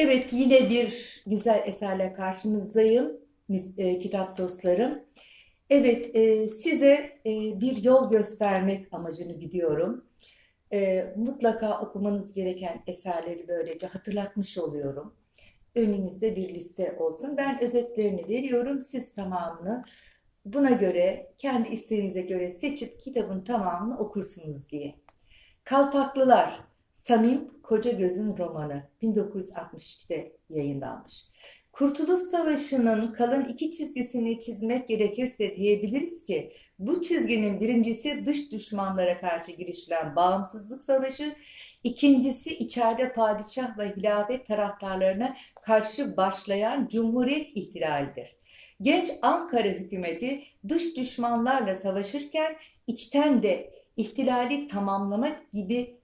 Evet yine bir güzel eserle karşınızdayım e, kitap dostlarım. Evet e, size e, bir yol göstermek amacını gidiyorum. Mutlaka okumanız gereken eserleri böylece hatırlatmış oluyorum. Önünüzde bir liste olsun. Ben özetlerini veriyorum. Siz tamamını buna göre kendi isteğinize göre seçip kitabın tamamını okursunuz diye. Kalpaklılar Samim Kocagöz'ün romanı 1962'de yayınlanmış. Kurtuluş Savaşı'nın kalın iki çizgisini çizmek gerekirse diyebiliriz ki bu çizginin birincisi dış düşmanlara karşı girişilen bağımsızlık savaşı, ikincisi içeride padişah ve hilafet taraftarlarına karşı başlayan Cumhuriyet ihtilalidir. Genç Ankara hükümeti dış düşmanlarla savaşırken içten de ihtilali tamamlamak gibi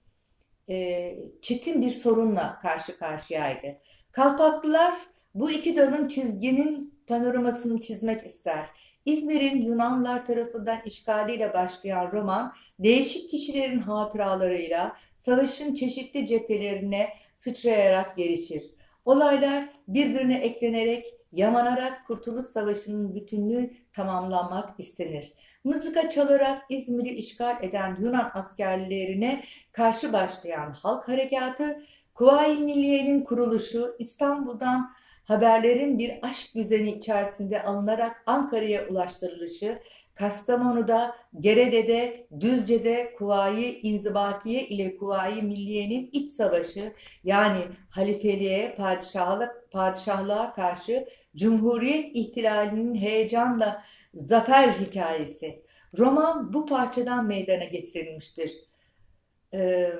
e, çetin bir sorunla karşı karşıyaydı. Kalpaklılar bu iki dalın çizginin panoramasını çizmek ister. İzmir'in Yunanlar tarafından işgaliyle başlayan roman, değişik kişilerin hatıralarıyla savaşın çeşitli cephelerine sıçrayarak gelişir. Olaylar birbirine eklenerek, yamanarak Kurtuluş Savaşı'nın bütünlüğü tamamlanmak istenir. Mızıka çalarak İzmir'i işgal eden Yunan askerlerine karşı başlayan halk harekatı, Kuvayi Milliye'nin kuruluşu, İstanbul'dan haberlerin bir aşk düzeni içerisinde alınarak Ankara'ya ulaştırılışı, Kastamonu'da, Gerede'de, Düzce'de Kuvayi İnzibatiye ile Kuvayi Milliye'nin iç savaşı yani halifeliğe, padişahlık, padişahlığa karşı Cumhuriyet ihtilalinin heyecanla zafer hikayesi. Roman bu parçadan meydana getirilmiştir. Ee,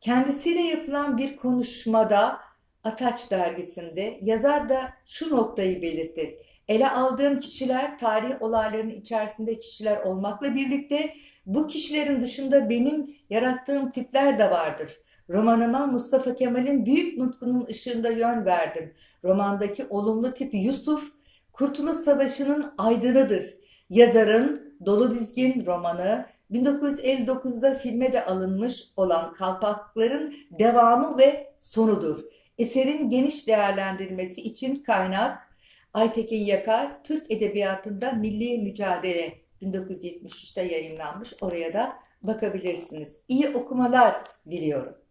kendisiyle yapılan bir konuşmada Ataç dergisinde yazar da şu noktayı belirtir. Ele aldığım kişiler tarih olaylarının içerisinde kişiler olmakla birlikte bu kişilerin dışında benim yarattığım tipler de vardır. Romanıma Mustafa Kemal'in büyük nutkunun ışığında yön verdim. Romandaki olumlu tip Yusuf, Kurtuluş Savaşı'nın aydınıdır. Yazarın Dolu Dizgin romanı 1959'da filme de alınmış olan Kalpakların devamı ve sonudur. Eserin geniş değerlendirilmesi için kaynak Aytekin Yakar, Türk Edebiyatı'nda Milli Mücadele 1973'te yayınlanmış. Oraya da bakabilirsiniz. İyi okumalar diliyorum.